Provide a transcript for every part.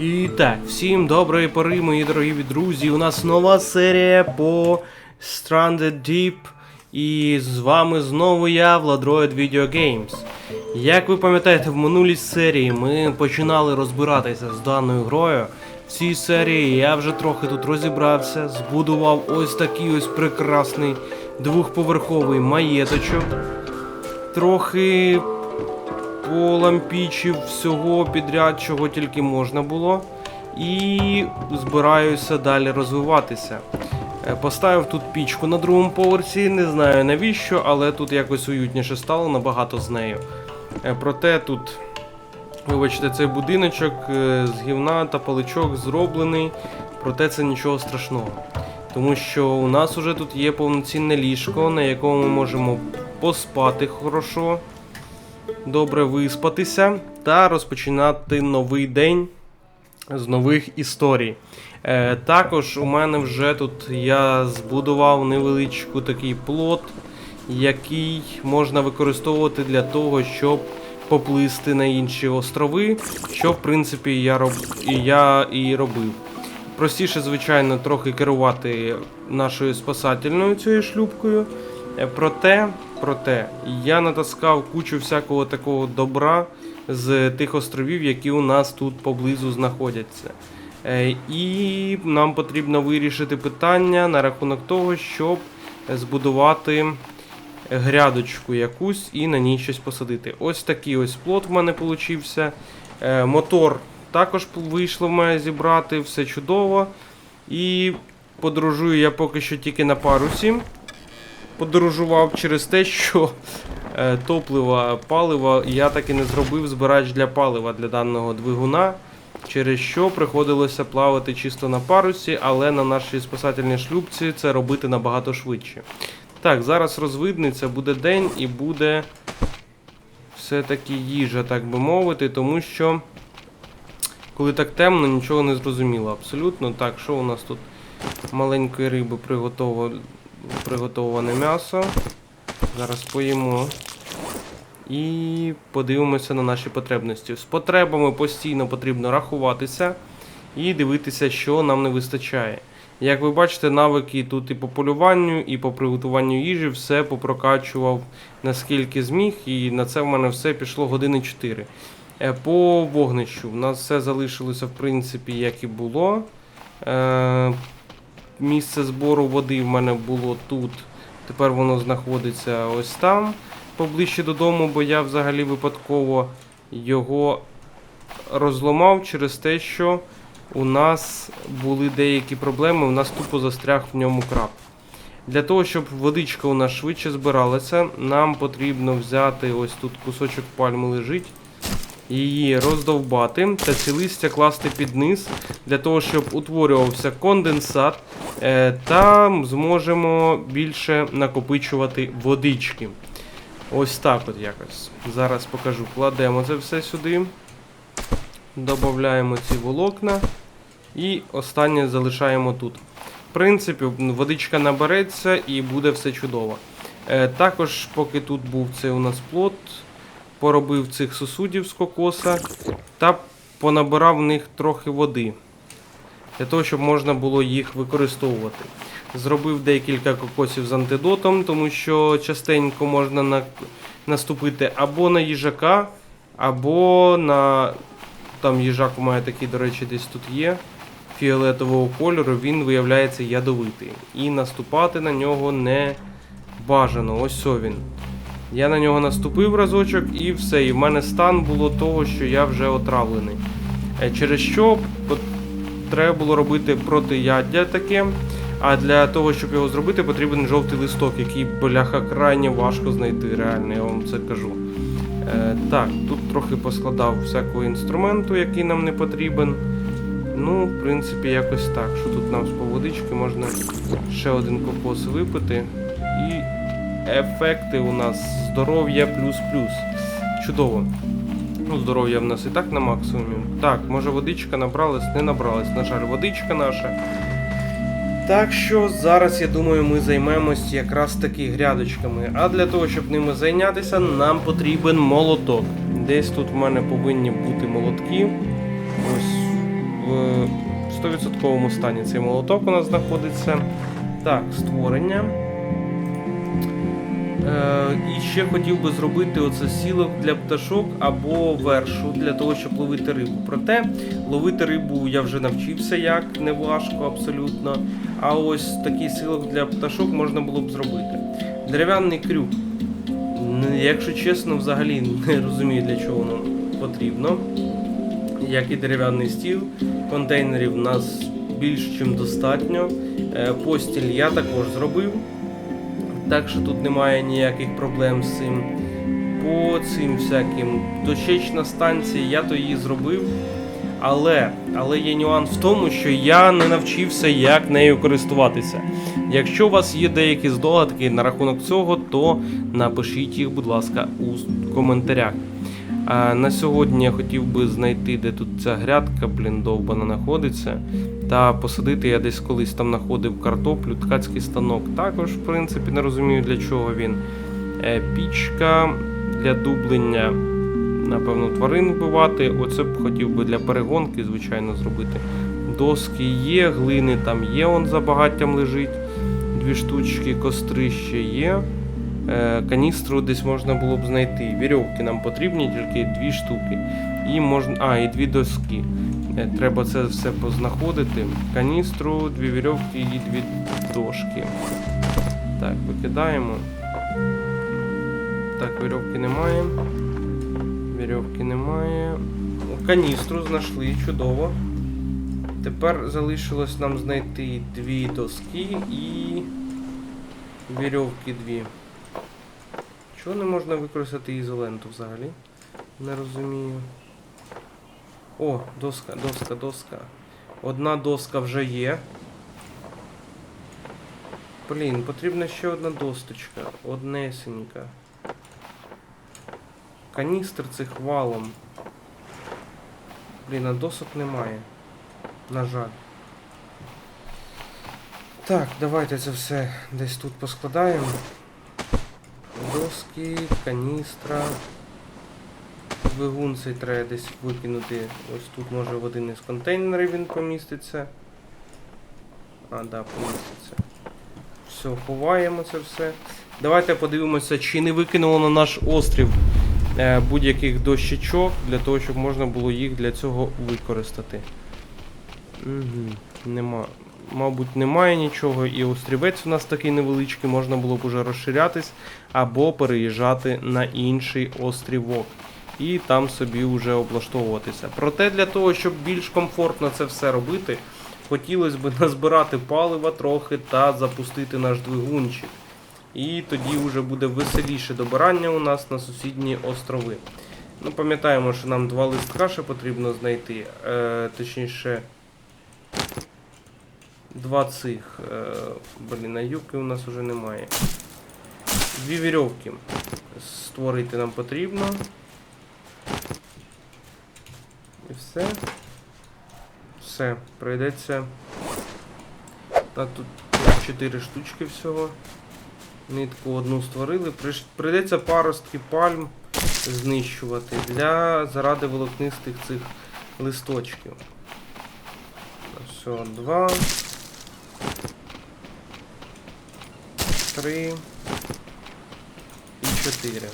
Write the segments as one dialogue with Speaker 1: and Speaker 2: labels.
Speaker 1: І так, всім доброї пори, мої дорогі друзі. У нас нова серія по Stranded Deep. І з вами знову я, Владроїд Video Games. Як ви пам'ятаєте, в минулій серії ми починали розбиратися з даною грою. В цій серії я вже трохи тут розібрався, збудував ось такий ось прекрасний двохповерховий маєточок. Трохи полампічив всього підряд, чого тільки можна було. І збираюся далі розвиватися. Е, Поставив тут пічку на другому поверсі, не знаю навіщо, але тут якось уютніше стало набагато з нею. Е, Проте тут, вибачте, цей будиночок е, з гівна та паличок зроблений, проте це нічого страшного. Тому що у нас уже тут є повноцінне ліжко, на якому ми можемо поспати хорошо добре виспатися та розпочинати новий день з нових історій. Е, також у мене вже тут я збудував невеличку такий плот, який можна використовувати для того, щоб поплисти на інші острови, що в принципі я роб... я і робив. Простіше, звичайно, трохи керувати нашою спасательною цією шлюпкою. Е, Проте, проте, я натаскав кучу всякого такого добра з тих островів, які у нас тут поблизу знаходяться. Е, І нам потрібно вирішити питання на рахунок того, щоб збудувати грядочку якусь і на ній щось посадити. Ось такий ось плот в мене получився. Е, Мотор також вийшло в мене зібрати, все чудово. І подорожую я поки що тільки на парусі подорожував через те, що е, топлива, палива я так і не зробив збирач для палива для даного двигуна, через що приходилося плавати чисто на парусі, але на нашій спасательній шлюбці це робити набагато швидше. Так, зараз розвидниться, буде день і буде все-таки їжа, так би мовити, тому що коли так темно, нічого не зрозуміло абсолютно. Так, що у нас тут маленької риби приготовано? Приготоване м'ясо. Зараз поїмо. І подивимося на наші потребності. З потребами постійно потрібно рахуватися і дивитися, що нам не вистачає. Як ви бачите, навики тут і по полюванню, і по приготуванню їжі все попрокачував наскільки зміг, і на це в мене все пішло години 4. Е, По вогнищу в нас все залишилося, в принципі, як і було. Місце збору води в мене було тут. Тепер воно знаходиться ось там, поближче додому, бо я взагалі випадково його розламав через те, що у нас були деякі проблеми, у нас тупо застряг в ньому краб. Для того, щоб водичка у нас швидше збиралася, нам потрібно взяти ось тут кусочок пальми лежить, її роздовбати та ці листя класти під низ, для того, щоб утворювався конденсат, е, та зможемо більше накопичувати водички. Ось так от якось. Зараз покажу. Кладемо це все сюди. Додаємо ці волокна. І останнє залишаємо тут. В принципі, водичка набереться і буде все чудово. Е, також, поки тут був цей у нас плот, поробив цих сосудів з кокоса та понабирав в них трохи води. Для того, щоб можна було їх використовувати. Зробив декілька кокосів з антидотом, тому що частенько можна на... наступити або на їжака, або на. Там їжак у мене такий, до речі, десь тут є. Фіолетового кольору, він виявляється ядовитий. І наступати на нього не бажано. Ось він. Я на нього наступив разочок і все. І в мене стан було того, що я вже отравлений. Е, Через що треба було робити протияддя таке. А для того, щоб його зробити, потрібен жовтий листок, який, бляха, крайне важко знайти, реально, я вам це кажу. Е, так, тут трохи поскладав всякого інструменту, який нам не потрібен. Ну, в принципі, якось так. Що тут нам з поводички можна ще один кокос випити. Ефекти у нас здоров'я плюс-плюс. Чудово. Ну, здоров'я в нас і так на максимумі. Так, може водичка набралась, не набралась. На жаль, водичка наша. Так що зараз, я думаю, ми займемось якраз таки грядочками. А для того, щоб ними зайнятися, нам потрібен молоток. Десь тут в мене повинні бути молотки. Ось 100% стані цей молоток у нас знаходиться. Так, створення. Е, і ще хотів би зробити оце сілок для пташок або вершу для того, щоб ловити рибу. Проте ловити рибу я вже навчився як, не важко абсолютно. А ось такий сілок для пташок можна було б зробити. Дерев'яний крюк. Якщо чесно, взагалі не розумію, для чого воно потрібно. Як і дерев'яний стіл, контейнерів у нас більш чим достатньо. Е, Постіль я також зробив. Так що тут немає ніяких проблем з цим. По цим всяким дощечна станція, я то її зробив. Але, але є нюанс в тому, що я не навчився, як нею користуватися. Якщо у вас є деякі здогадки на рахунок цього, то напишіть їх, будь ласка, у коментарях. А на сьогодні я хотів би знайти, де тут ця грядка, блін, довбана знаходиться. Та посадити я десь колись там знаходив картоплю, ткацький станок. Також, в принципі, не розумію для чого він. Е, пічка для дублення, напевно, тварин вбивати. Оце б хотів би для перегонки, звичайно, зробити. Доски є, глини там є, он за багаттям лежить. Дві штучки, кострище є. Е, каністру десь можна було б знайти. Вірьовки нам потрібні, тільки дві штуки. І можна. А, і дві доски. Е, Треба це все познаходити. Каністру, дві вірьовки і дві дошки. Так, викидаємо. Так, вірьовки немає. Вірьовки немає. Каністру знайшли, чудово. Тепер залишилось нам знайти дві доски і вірьовки дві. Чого не можна використати ізоленту взагалі? Не розумію. О, доска, доска, доска. Одна доска вже є. Блін, потрібна ще одна досточка. Однесенька. Каністр цих валом. Блін, а досок немає. На жаль. Так, давайте це все десь тут поскладаємо. Доски, каністра. Двигун цей треба десь викинути. Ось тут може в один із контейнерів він поміститься. А, да, поміститься. Все, ховаємо це все. Давайте подивимося, чи не викинуло на наш острів е, будь-яких дощечок, для того, щоб можна було їх для цього використати. Угу, нема. Мабуть, немає нічого, і острівець у нас такий невеличкий, можна було б уже розширятись або переїжджати на інший острівок і там собі вже облаштовуватися. Проте для того, щоб більш комфортно це все робити, хотілося б назбирати палива трохи та запустити наш двигунчик. І тоді вже буде веселіше добирання у нас на сусідні острови. Ну, пам'ятаємо, що нам два листка ще потрібно знайти. Е, точніше, два цих. Е, блін, а юбки у нас вже немає. Дві вірьовки створити нам потрібно. І все. Все, прийдеться. Так, тут 4 штучки всього. Нитку одну створили. Прийдеться паростки пальм знищувати для заради волокнистих цих листочків. Все, два. Три. І чотири.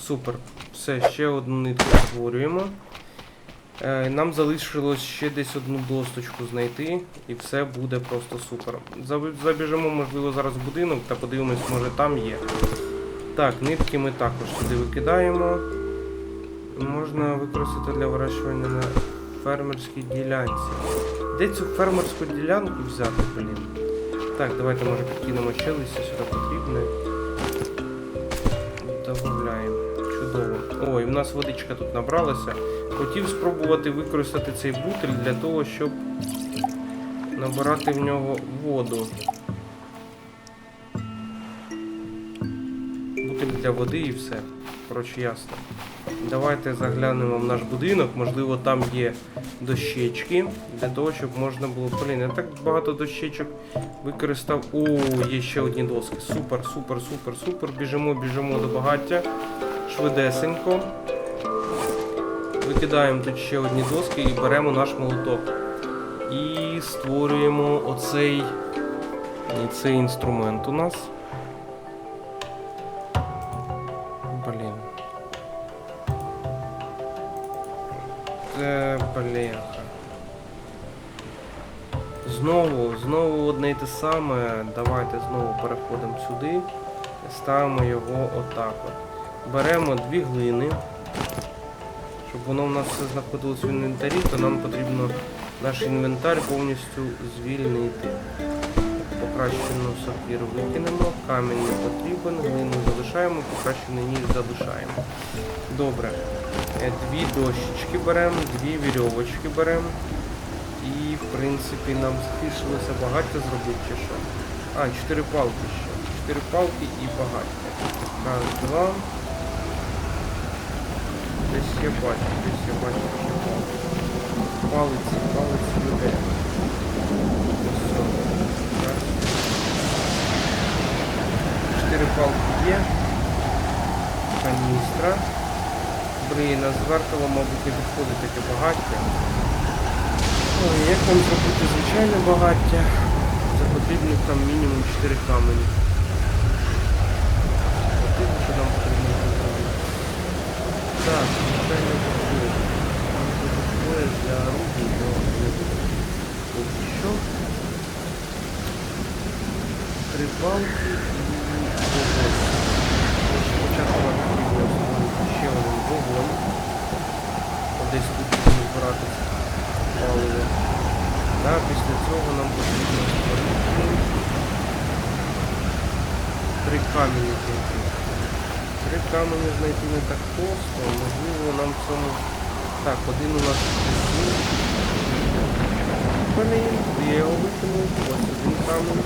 Speaker 1: Супер. Все, ще одну нитку створюємо. Е, Нам залишилось ще десь одну досточку знайти, і все буде просто супер. Заб- Забіжимо, можливо, зараз в будинок та подивимось, може там є. Так, нитки ми також сюди викидаємо. Можна використати для вирощування на фермерській ділянці. Де цю фермерську ділянку взяти, блін? Так, давайте може підкинемо ще сюди потрібне. Добавляємо. Чудово. Ой, в нас водичка тут набралася. Хотів спробувати використати цей бутиль для того, щоб набирати в нього воду. Бутиль для води і все. Коротше, ясно. Давайте заглянемо в наш будинок. Можливо, там є дощечки для того, щоб можна було. Блін, я так багато дощечок використав. О, є ще одні доски. Супер, супер, супер, супер. Біжимо, біжимо до багаття. Швидесенько. Викидаємо тут ще одні доски і беремо наш молоток. І створюємо оцей цей інструмент у нас. Це. Знову, знову одне і те саме. Давайте знову переходимо сюди. Ставимо його отак от. Беремо дві глини. Щоб воно в нас все знаходилось в інвентарі, то нам потрібно наш інвентар повністю звільнити. Покращену сапіру викинемо, камінь не потрібен, глину залишаємо, покращений ніж залишаємо. Добре. Е, Дві дощечки беремо, дві вірьовочки беремо. І в принципі нам залишилося багаття зробити чи що. А, чотири палки ще. Чотири палки і багаття. Раз, два. Десь я бачу, десь я бачу ще палки. Палиці, палиці буде. Все. Раз. Чотири палки є. Каністра. Блін, а звертало, мабуть, не підходить таке багаття. Ой, як нам зробити звичайне багаття? Це потрібно там мінімум 4 камені. Потрібно, що нам потрібно зробити. Так, звичайне багаття. Це такое для не буде. Поки що. І Спочатку нам потрібно ще один вогонь. Десь тут буде збиратися паливо. Та після цього нам потрібно створити три камені знайти. Три камені знайти не так просто, можливо нам в цьому... Так, один у нас. Блін, я його викинув, ось один камінь.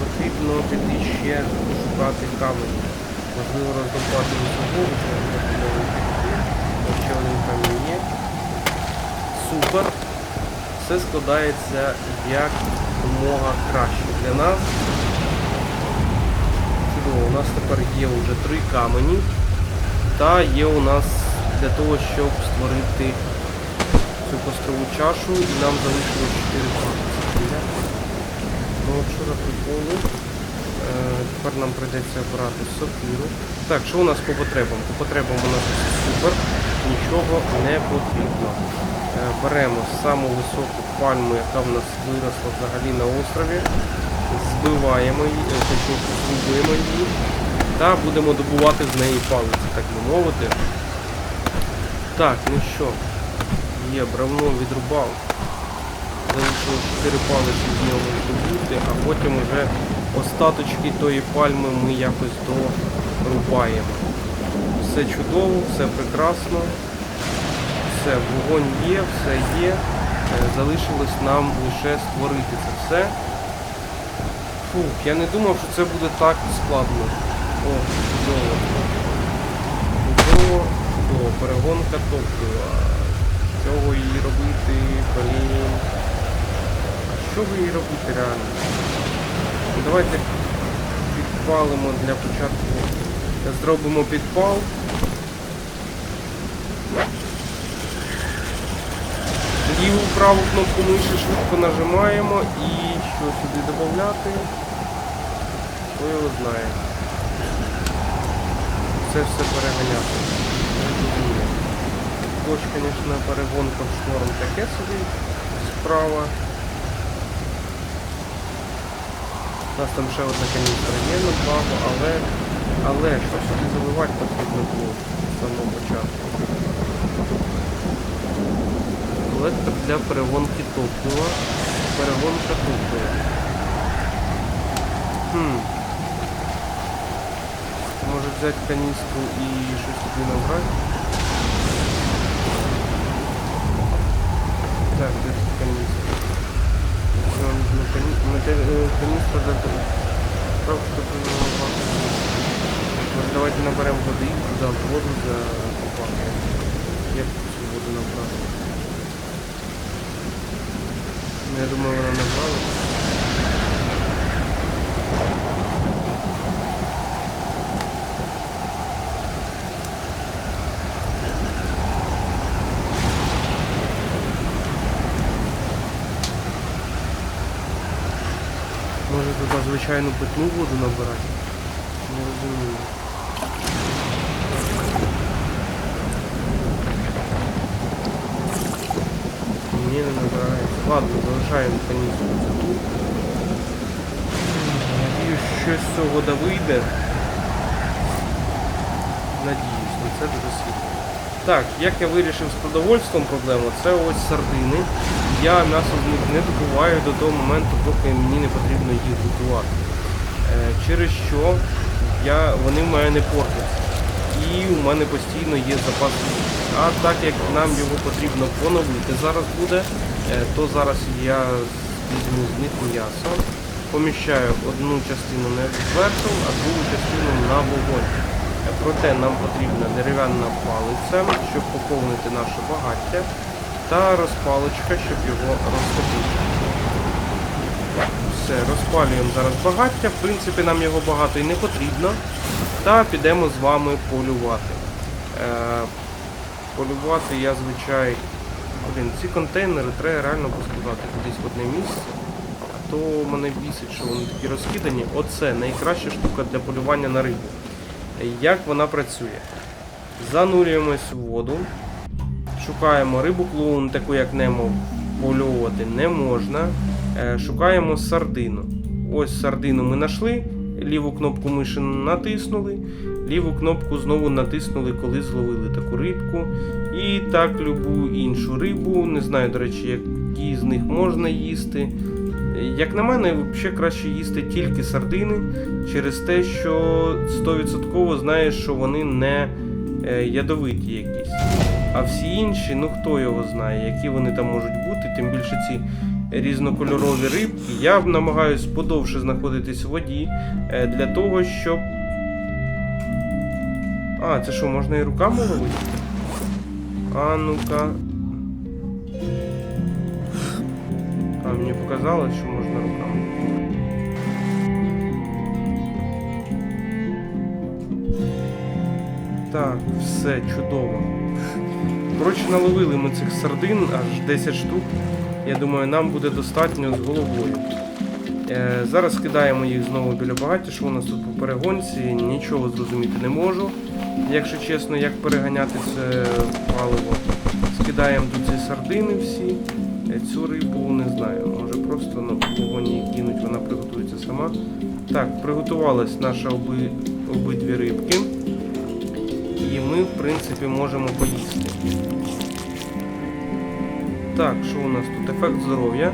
Speaker 1: Потрібно піти ще шукати камені. Можливо роздобувати високову, що допомогу піти. Ось камінь є супер. Все складається як мога краще для нас. Чудово, у нас тепер є вже три камені. Та є у нас для того, щоб створити цю кострову чашу і нам залишилось 4 камені. Ну, от що приколи? Е, тепер нам прийдеться обрати сокиру. Так, що у нас по потребам? По потребам у нас супер, нічого не потрібно. Е, Беремо саму високу пальму, яка в нас виросла взагалі на острові, збиваємо її, е, точніше зрубуємо її та будемо добувати з неї палиці, так би мовити. Так, ну що, є, бревно відрубав. Залишилось 4 палиці з нього здобути, а потім вже остаточки тої пальми ми якось дорубаємо. Все чудово, все прекрасно. Все, вогонь є, все є. Е, Залишилось нам лише створити це все. Фух, я не думав, що це буде так складно. О, чудово. Чудово, чудово. Перегонка топлива. З Чого її робити, блін. Що ви її робити реально? Ну, Давайте підпалимо для початку. Зробимо підпал. Ліву праву кнопку миші швидко нажимаємо і що сюди додати? Хто його знає. Це все переганяти. Зрозуміло. Звісно, перегонка в шторм таке собі справа. У нас там ще одна каністра є на благо, але, але що сюди заливати потрібно було з самого початку. Колектор для перегонки топлива. Перегонка топлива. Хм. Може взяти каністру і щось туди набрати? Так, де тут каністра? Нам нужна кані- мате- е, каністра топливного давайте наберемо води, туди воду за купати. Як цю воду набрати? Ну, Я думаю, вона набрала. Може туди звичайну питну воду набирати? Не розумію. Ні, не набирається. Ладно, залишаємо каністру тут. Надіюсь, щось з цього да вийде. Надіюсь, ну це дуже світло. Так, як я вирішив з продовольством проблему, це ось сардини. Я м'ясо з них не добуваю до того моменту, поки мені не потрібно їх готувати. Е, через що я, вони в мене не портяться. І у мене постійно є запас. А так як нам його потрібно поновити зараз буде, е, то зараз я візьму з них м'ясо, поміщаю одну частину на зверху, а другу частину на вогонь. Проте нам потрібна дерев'яна палиця, щоб поповнити наше багаття, та розпалочка, щоб його розтопити. Все, розпалюємо зараз багаття. В принципі, нам його багато і не потрібно. Та підемо з вами полювати. Е, полювати я звичай. Блін, ці контейнери треба реально поскладати кудись в одне місце. А то мене бісить, що вони такі розкидані. Оце найкраща штука для полювання на рибу. Як вона працює? Занурюємось в воду. Шукаємо рибу клоун, таку як Немо, польовувати не можна. Е, Шукаємо сардину. Ось сардину ми знайшли. Ліву кнопку миші натиснули. Ліву кнопку знову натиснули, коли зловили таку рибку. І так любу іншу рибу. Не знаю, до речі, які з них можна їсти. Як на мене, взагалі краще їсти тільки сардини через те, що 100% знаєш, що вони не е, ядовиті якісь. А всі інші, ну хто його знає, які вони там можуть бути, тим більше ці різнокольорові рибки. Я намагаюсь подовше знаходитись в воді е, для того, щоб. А, це що, можна і руками ловити? А ну-ка. Мені показалось, що можна руками. Так, все чудово. Коротше, наловили ми цих сардин аж 10 штук. Я думаю, нам буде достатньо з головою. Е, зараз кидаємо їх знову біля багаття, що у нас тут по перегонці, нічого зрозуміти не можу. Якщо чесно, як переганяти це паливо. Скидаємо тут ці сардини всі. Е, Цю рибу не знаю, може просто на вогоні кинуть, вона приготується сама. Так, приготувалась наша оби, обидві рибки. І ми, в принципі, можемо поїсти. Так, що у нас тут? Ефект здоров'я.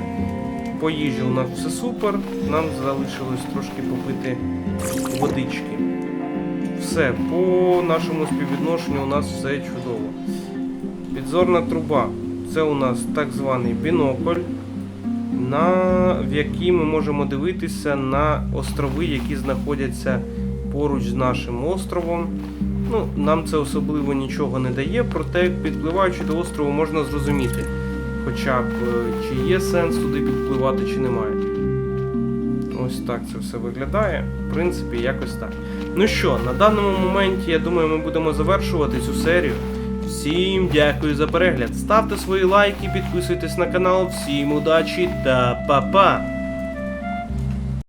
Speaker 1: По їжі у нас все супер. Нам залишилось трошки попити водички. Все, по нашому співвідношенню у нас все чудово. Підзорна труба. Це у нас так званий бінокль, на, в який ми можемо дивитися на острови, які знаходяться поруч з нашим островом. Ну, нам це особливо нічого не дає, проте підпливаючи до острову можна зрозуміти, хоча б е, чи є сенс туди підпливати, чи немає. Ось так це все виглядає. В принципі, якось так. Ну що, на даному моменті, я думаю, ми будемо завершувати цю серію. Всім дякую за перегляд. Ставте свої лайки, підписуйтесь на канал. Всім удачі та па-па!